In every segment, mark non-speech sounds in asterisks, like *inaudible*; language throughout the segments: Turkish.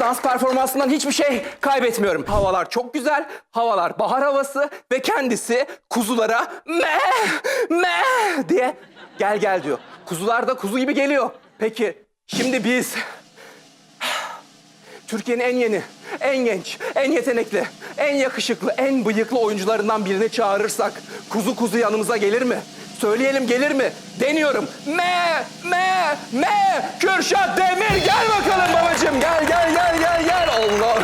dans performansından hiçbir şey kaybetmiyorum. Havalar çok güzel, havalar bahar havası ve kendisi kuzulara me me diye gel gel diyor. Kuzular da kuzu gibi geliyor. Peki şimdi biz Türkiye'nin en yeni, en genç, en yetenekli, en yakışıklı, en bıyıklı oyuncularından birini çağırırsak kuzu kuzu yanımıza gelir mi? Söyleyelim gelir mi? Deniyorum. Me, me, me. Kürşat Demir gel bakalım babacığım. Gel, gel, gel, gel, gel. Allah. *laughs*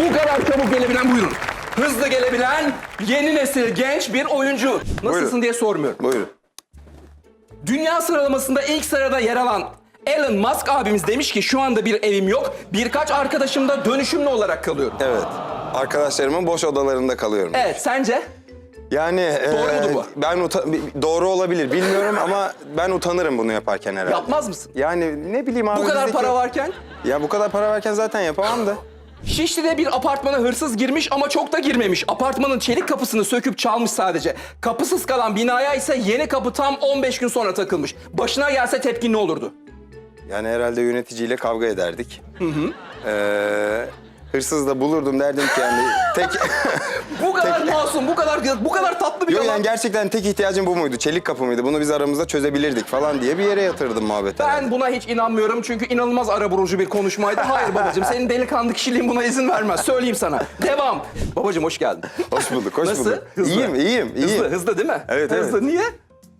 Bu kadar çabuk gelebilen buyurun. Hızlı gelebilen yeni nesil genç bir oyuncu. Nasılsın Buyurun. diye sormuyorum. Buyurun. Dünya sıralamasında ilk sırada yer alan Elon Musk abimiz demiş ki şu anda bir evim yok. Birkaç arkadaşım da dönüşümlü olarak kalıyorum. Evet. Arkadaşlarımın boş odalarında kalıyorum. Evet sence? Yani Doğru eee, mudur bu? Ben uta- doğru olabilir bilmiyorum ama ben utanırım bunu yaparken herhalde. Yapmaz mısın? Yani ne bileyim abi. Bu kadar bizdeki- para varken Ya bu kadar para verken zaten yapamam da. Şişli'de bir apartmana hırsız girmiş ama çok da girmemiş. Apartmanın çelik kapısını söküp çalmış sadece. Kapısız kalan binaya ise yeni kapı tam 15 gün sonra takılmış. Başına gelse tepkin ne olurdu? Yani herhalde yöneticiyle kavga ederdik. Hı hı. Hırsız da bulurdum derdim ki yani tek... *laughs* Bu kadar masum, bu kadar bu kadar tatlı bir Yok adam. yani gerçekten tek ihtiyacım bu muydu? Çelik kapı mıydı? Bunu biz aramızda çözebilirdik falan diye bir yere yatırdım muhabbeti. Ben buna hiç inanmıyorum çünkü inanılmaz araburucu bir konuşmaydı. Hayır babacığım *laughs* senin delikanlı kişiliğin buna izin vermez. Söyleyeyim sana. Devam. Babacığım hoş geldin. Hoş bulduk, hoş Nasıl? bulduk. Hızlı. İyiyim, iyiyim, iyiyim. Hızlı, hızlı değil mi? Evet, evet. Hızlı. Niye?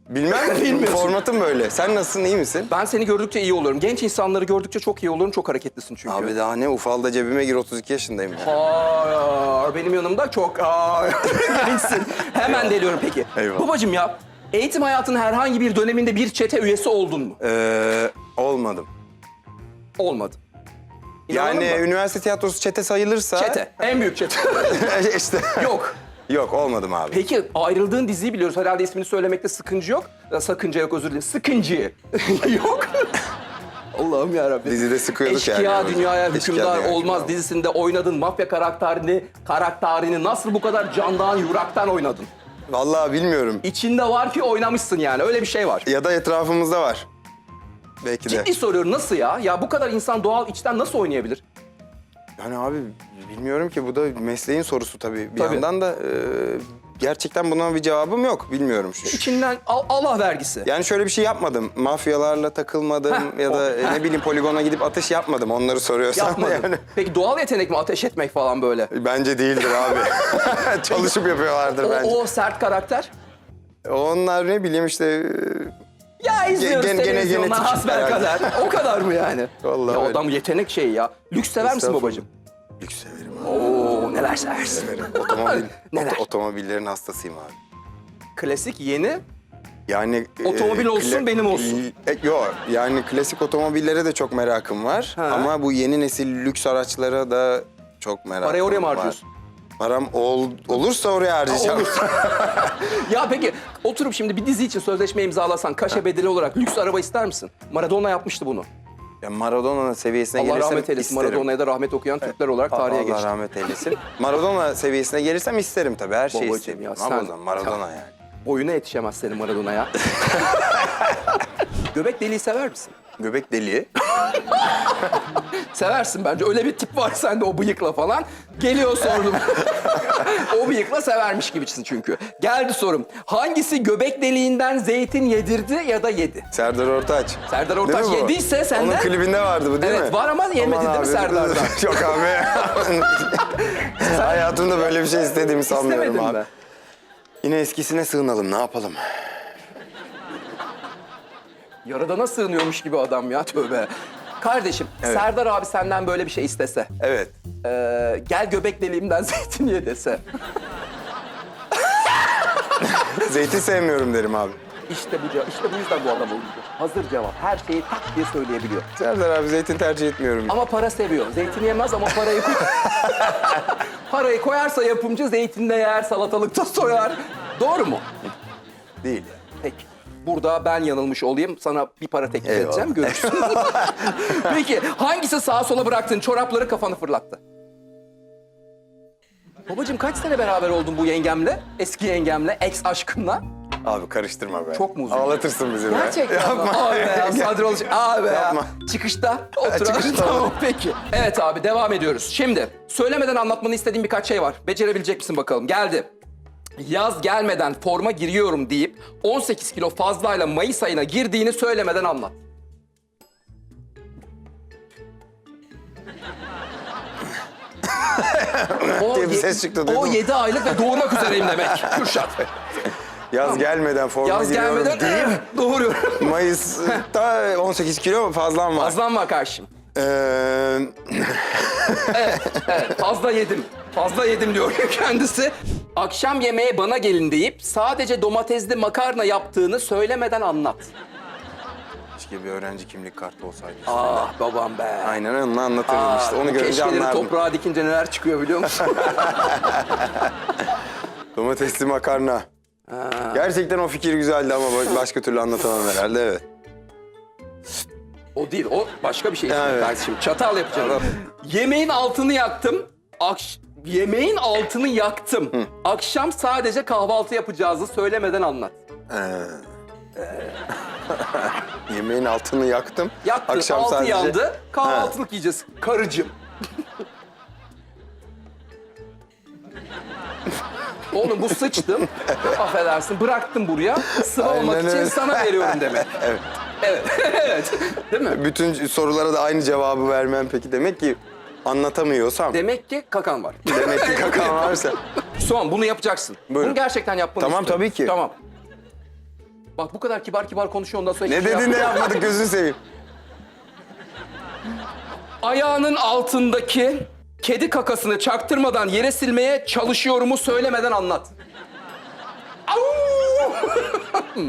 Bilmem, *laughs* Bilmiyorsun. formatım böyle. Sen nasılsın, iyi misin? Ben seni gördükçe iyi oluyorum. Genç insanları gördükçe çok iyi oluyorum. Çok hareketlisin çünkü. Abi daha ne ufalda cebime gir 32 yaşındayım ya. Hayır, benim yanımda çok hayır, *laughs* gençsin. Hemen deliyorum peki. Eyvallah. Babacığım ya, eğitim hayatının herhangi bir döneminde bir çete üyesi oldun mu? Ee, olmadım. Olmadı. İnanalım Yani mı? üniversite tiyatrosu çete sayılırsa... Çete, en büyük çete. *laughs* işte. yok. Yok olmadım abi. Peki ayrıldığın diziyi biliyoruz. Herhalde ismini söylemekte sıkıncı yok. Ya, sakınca yok özür dilerim. Sıkıncı. *laughs* yok. *laughs* Allah'ım yarabbim. Dizide sıkıyorduk Eşkıya yani. dünyaya Eşkıya hükümdar dünyaya olmaz hükümdar. dizisinde oynadın. Mafya karakterini, karakterini nasıl bu kadar candan yuraktan oynadın? Vallahi bilmiyorum. İçinde var ki oynamışsın yani. Öyle bir şey var. Ya da etrafımızda var. Belki de. Ciddi soruyorum nasıl ya? Ya bu kadar insan doğal içten nasıl oynayabilir? Yani abi bilmiyorum ki bu da mesleğin sorusu tabii. Bir Tabii. yandan da e, gerçekten buna bir cevabım yok. Bilmiyorum şu. İçinden al- Allah vergisi. Yani şöyle bir şey yapmadım. Mafyalarla takılmadım Heh, ya da o- e, ne bileyim poligona gidip atış yapmadım. Onları soruyorsan Yapmadın. *laughs* yani. Peki doğal yetenek mi ateş etmek falan böyle? Bence değildir abi. *laughs* Çalışıp yapıyorlardır O, bence. o sert karakter? Onlar ne bileyim işte e, Ya izliyoruz Gen- gene televizyondan genetik hasbel kadar. O kadar mı yani? *laughs* Vallahi ya öyle. adam yetenek şeyi ya. Lüks sever misin Estağfurullah. babacığım? lüks severim. Oo neler seversin? Otomobil, *laughs* Neler? ot- otomobillerin hastasıyım abi. Klasik, yeni. Yani Otomobil olsun, benim olsun. E, yok yani klasik otomobillere de çok merakım var. Ha. Ama bu yeni nesil lüks araçlara da çok merakım Parayı oraya mı var. harcıyorsun? Param ol, olursa oraya harcayacağım. *laughs* Ya peki oturup şimdi bir dizi için sözleşme imzalasan kaşe bedeli olarak lüks araba ister misin? Maradona yapmıştı bunu. ya Maradona'nın seviyesine Allah gelirsem rahmet eylesin. isterim. Maradona'ya da rahmet okuyan Türkler olarak tarihe Allah geçti. rahmet eylesin. Maradona seviyesine gelirsem isterim tabii. Her şeyi Babacığım isterim. ya, Ama sen- o zaman Maradona yani. Boyuna yetişemez senin Maradona'ya. *laughs* Göbek deliği sever misin? Göbek deliği. *laughs* Seversin bence. Öyle bir tip var sende o bıyıkla falan. Geliyor sordum. *laughs* o bıyıkla severmiş gibisin çünkü. Geldi sorum. Hangisi göbek deliğinden zeytin yedirdi ya da yedi? Serdar Ortaç. Serdar Ortaç Değil mi bu? yediyse senden- Onun klibinde vardı bu değil mi? Evet, var ama yemedi Aman değil mi abi, Serdar'dan? *laughs* Yok abi. Hayatımda böyle bir şey istediğimi sanmıyorum İstemedin abi. mi? Yine eskisine sığınalım ne yapalım? Yaradana sığınıyormuş gibi adam ya tövbe. Kardeşim, Evet. Serdar abi senden böyle bir şey istese. Evet. Ee, gel göbek deliğimden *laughs* zeytin ye dese. Zeytin sevmiyorum derim abi. İşte bu cevap, işte bu yüzden bu adam oyuncu. Hazır cevap. Her şeyi tak diye söyleyebiliyor. Serdar abi zeytin tercih etmiyorum. Ama para seviyor. Zeytin yemez ama parayı koy- *laughs* parayı koyarsa yapımcı zeytinde yer, salatalıkta soyar. Doğru mu? Değil. Peki. Burada ben yanılmış olayım. Sana bir para teklif Eyvallah. edeceğim. Görüşürüz. *laughs* Peki hangisi sağa sola bıraktın çorapları kafanı fırlattı? Babacığım kaç sene beraber oldun bu yengemle? Eski yengemle, ex aşkınla? Abi karıştırma be. Çok mu uzun? Ağlatırsın bizi be. Gerçekten Yapma. mi? Abi ya Sadri olacak. Abi ya. Yapma. Çıkışta oturalım. çıkışta. *laughs* tamam peki. Evet abi devam ediyoruz. Şimdi söylemeden anlatmanı istediğim birkaç şey var. Becerebilecek misin bakalım. Geldi. Yaz gelmeden forma giriyorum deyip 18 kilo fazlayla Mayıs ayına girdiğini söylemeden anlat. o, *laughs* diye bir ses çıktı, o duydun mu? 7 aylık ve doğurmak üzereyim demek. *laughs* Kürşat. Yaz gelmeden forma Yaz giriyorum gelmeden deyip doğuruyorum. *laughs* Mayıs'ta 18 kilo fazlam var. Fazlan var karşım. Ee, Evet, fazla yedim. Fazla yedim diyor kendisi. Akşam yemeğe bana gelin deyip sadece domatesli makarna yaptığını söylemeden anlat. keşke bir öğrenci kimlik kartı olsaydı. Ah babam be. Aynen onu anlatırdım Aa, işte. Onu görünce keşkeleri anlardım. toprağa dikince neler çıkıyor biliyor musun? *laughs* Domatesli makarna. Gerçekten o fikir güzeldi ama başka türlü anlatamam herhalde evet. o değil, o başka bir şey Evet. kardeşim. Çatal yapacağım. Yemeğin altını yaktım. Akş Yemeğin altını yaktım. Akşam sadece kahvaltı yapacağızı söylemeden anlat. *laughs* Yemeğin altını yaktım. Yaktı, Akşam altı sadece... yandı. Kahvaltılık yiyeceğiz. Karıcığım. *laughs* Oğlum bu sıçtım. Affedersin bıraktım buraya. Sıva Aynen olmak için öyle. sana veriyorum demek. *laughs* Evet. Evet. evet. Değil mi? Bütün sorulara da aynı cevabı vermem peki demek ki anlatamıyorsam. Demek ki kakan var. *laughs* demek ki kakan varsa. Son bunu yapacaksın. Buyurun. Bunu gerçekten yapmanı Tamam, istiyorum. tabii ki. Tamam. Bak bu kadar kibar kibar konuşuyor ondan sonra ne hiçbir şey dedin de yapma. yapmadık gözünü seveyim. Ayağının altındaki kedi kakasını çaktırmadan yere silmeye çalışıyorumu söylemeden anlat. Au! *laughs*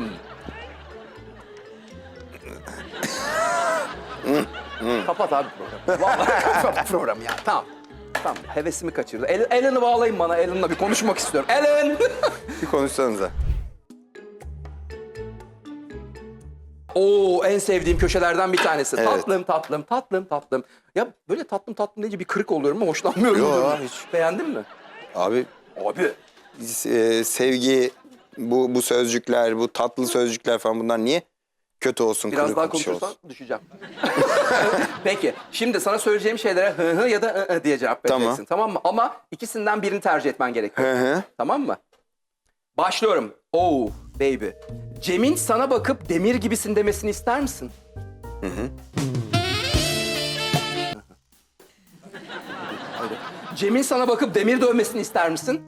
kapat abi programı. *laughs* Vallahi *laughs* kapat programı ya. Tamam. Tamam. Hevesimi kaçırdı. El, Ellen'ı bağlayın bana. Ellen'la bir konuşmak istiyorum. Ellen! *laughs* Bir konuşsanıza. Oo en sevdiğim köşelerden bir tanesi. Evet. Tatlım tatlım tatlım tatlım. Ya böyle tatlım tatlım deyince bir kırık oluyorum ama hoşlanmıyorum. Yo, bundan. hiç. Beğendin mi? Abi Abi. e, sevgi, bu bu sözcükler, bu tatlı sözcükler falan bunlar niye kötü olsun, Biraz daha konuşursan olsun? düşeceğim. *laughs* Peki. Şimdi sana söyleyeceğim şeylere hı hı ya da ı ı diye cevap Tamam. vereceksin. Tamam. mı? Ama ikisinden birini tercih etmen gerekiyor. Hı hı. tamam mı? Başlıyorum. Oh baby. Cem'in sana bakıp demir gibisin demesini ister misin? Öyle. Cem'in sana bakıp demir dövmesini ister misin?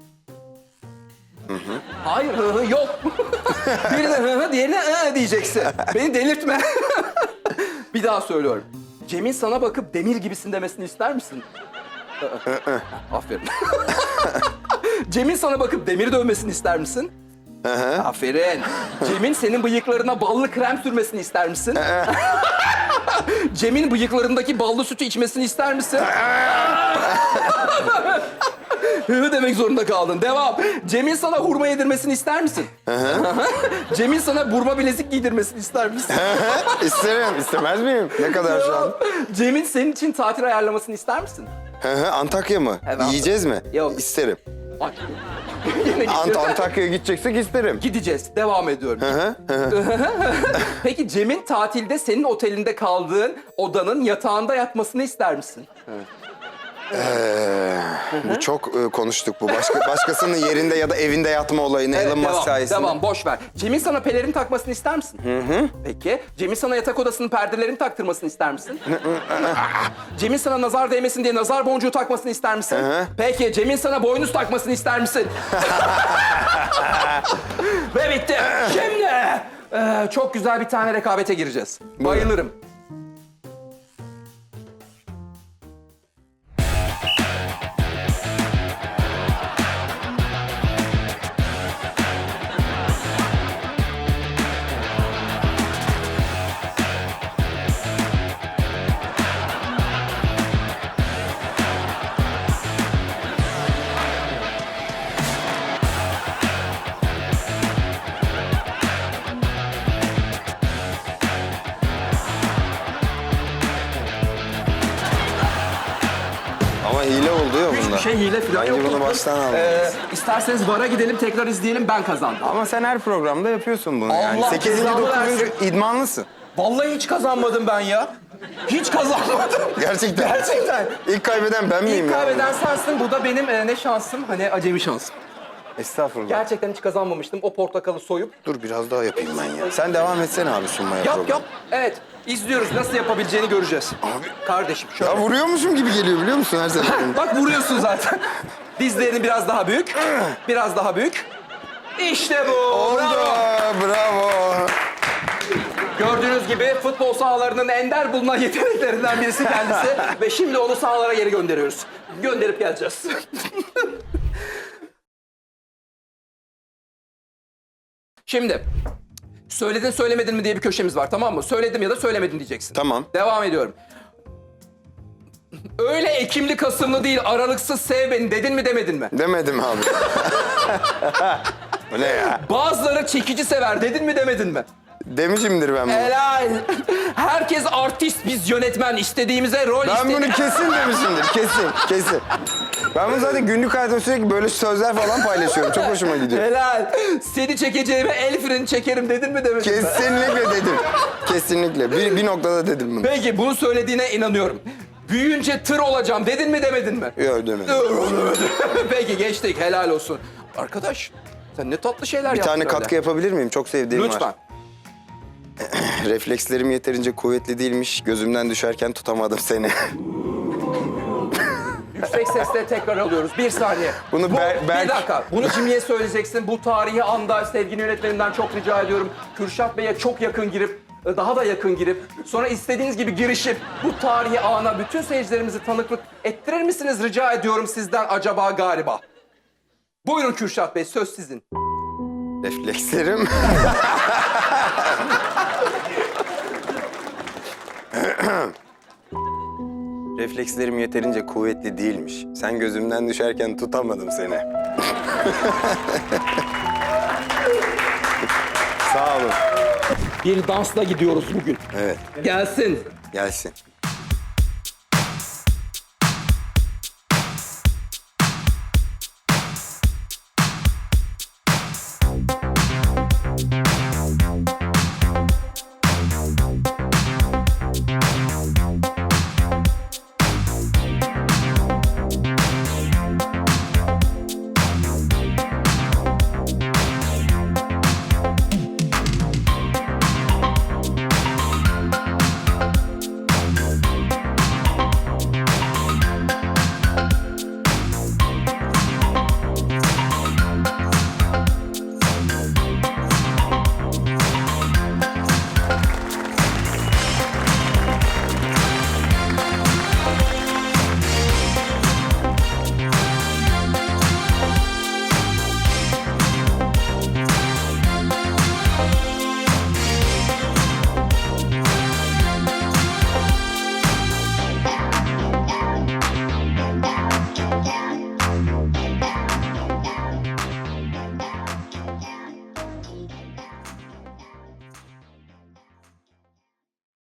Hayır hı hı yok. *laughs* Birine hı hı diğerine ı diyeceksin. Beni delirtme. *laughs* Bir daha söylüyorum. Cem'in sana bakıp demir gibisin demesini ister misin? Aferin. *laughs* Cem'in sana bakıp demir dövmesini ister misin? Aferin. Cem'in senin bıyıklarına ballı krem sürmesini ister misin? Cem'in bıyıklarındaki ballı sütü içmesini ister misin? Hı demek zorunda kaldın. Devam. Cem'in sana hurma yedirmesini ister misin? Cem'in sana burma bilezik giydirmesini ister misin? İsterim, istemez miyim? Ne kadar şu an? Cem'in senin için tatil ayarlamasını ister misin? Hı hı, Antakya mı? Evet. Yiyeceğiz mi? Yok. İsterim. Bak. *laughs* Yine Ant. Antakya'ya gideceksek isterim. Gideceğiz. Devam ediyorum. Hı hı, hı hı. Peki Cem'in tatilde senin otelinde kaldığın odanın yatağında yatmasını ister misin? Ee, bu çok e, konuştuk bu. Başka, başkasının yerinde ya da evinde yatma olayını Elon Musk devam, sayesinde. devam, boş ver. Cem'in sana pelerin takmasını ister misin? Hı hı. Peki. Cem'in sana yatak odasının perdelerini taktırmasını ister misin? Cem'in sana nazar değmesin diye nazar boncuğu takmasını ister misin? hı. Peki. Cem'in sana boynuz takmasını ister misin? *laughs* Ve bitti. Şimdi e, çok güzel bir tane rekabete gireceğiz. Bayılırım. Falan Bence yok. bunu baştan almalıyız. Ee, isterseniz VAR'a gidelim tekrar izleyelim ben kazandım. Ama sen her programda yapıyorsun bunu yani. Allah 8. cezanı 9. versin. idmanlısın. Vallahi hiç kazanmadım ben ya. Hiç kazanmadım. *laughs* Gerçekten. Gerçekten. İlk kaybeden ben miyim İlk ya? kaybeden sensin. Bu da benim e, ne şansım? Hani acemi şansım. Estağfurullah. Gerçekten hiç kazanmamıştım. O portakalı soyup. Dur biraz daha yapayım ben ya. Sen devam etsene abi sunmaya Yap programı. yap. Evet. izliyoruz. Nasıl yapabileceğini göreceğiz. Abi- Kardeşim şöyle. Ya vuruyormuşum gibi geliyor biliyor musun her seferinde? *laughs* Bak vuruyorsun zaten. Dizlerini biraz daha büyük. Biraz daha büyük. İşte bu. Oldu. Bravo. Bravo. Gördüğünüz gibi futbol sahalarının ender bulunan yeteneklerinden birisi kendisi. *laughs* Ve şimdi onu sahalara geri gönderiyoruz. Gönderip geleceğiz. *laughs* şimdi söyledin söylemedin mi diye bir köşemiz var tamam mı? Söyledim ya da söylemedin diyeceksin. Tamam. Devam ediyorum. Öyle Ekimli Kasımlı değil aralıksız sev beni dedin mi demedin mi? Demedim abi. *laughs* Bu ne ya? Bazıları çekici sever dedin mi demedin mi? Demişimdir ben bunu. Helal. Herkes artist biz yönetmen istediğimize rol Ben istedi- bunu kesin demişimdir. Kesin, kesin. Ben bunu zaten günlük hayatımda sürekli böyle sözler falan paylaşıyorum. Çok hoşuma gidiyor. Helal. Seni çekeceğime el freni çekerim dedin mi demedin mi? Kesinlikle dedim. Kesinlikle. Bir, bir noktada dedim bunu. Peki bunu söylediğine inanıyorum. Büyüyünce tır olacağım dedin mi demedin mi? Yok demedim. *laughs* Peki geçtik helal olsun. Arkadaş sen ne tatlı şeyler Bir yaptın tane öyle. katkı yapabilir miyim? Çok sevdiğim Lütfen. var. *clears throat* Reflekslerim yeterince kuvvetli değilmiş. Gözümden düşerken tutamadım seni. *laughs* Yüksek sesle tekrar alıyoruz. Bir saniye. Bunu Bu- Ber- Berk- Bir dakika. Bunu Jimmy'ye söyleyeceksin. Bu tarihi anda sevgili yönetmenimden çok rica ediyorum. Kürşat Bey'e çok yakın girip, e, daha da yakın girip, sonra istediğiniz gibi girişip bu tarihi ana bütün seyircilerimizi tanıklık ettirir misiniz rica ediyorum sizden acaba galiba. Buyurun Kürşat Bey söz sizin. Reflekslerim... *laughs* Reflekslerim yeterince kuvvetli değilmiş. Sen gözümden düşerken tutamadım seni. *laughs* Sağ olun. Bir dansla gidiyoruz bugün. Evet, Gelsin. gelsin.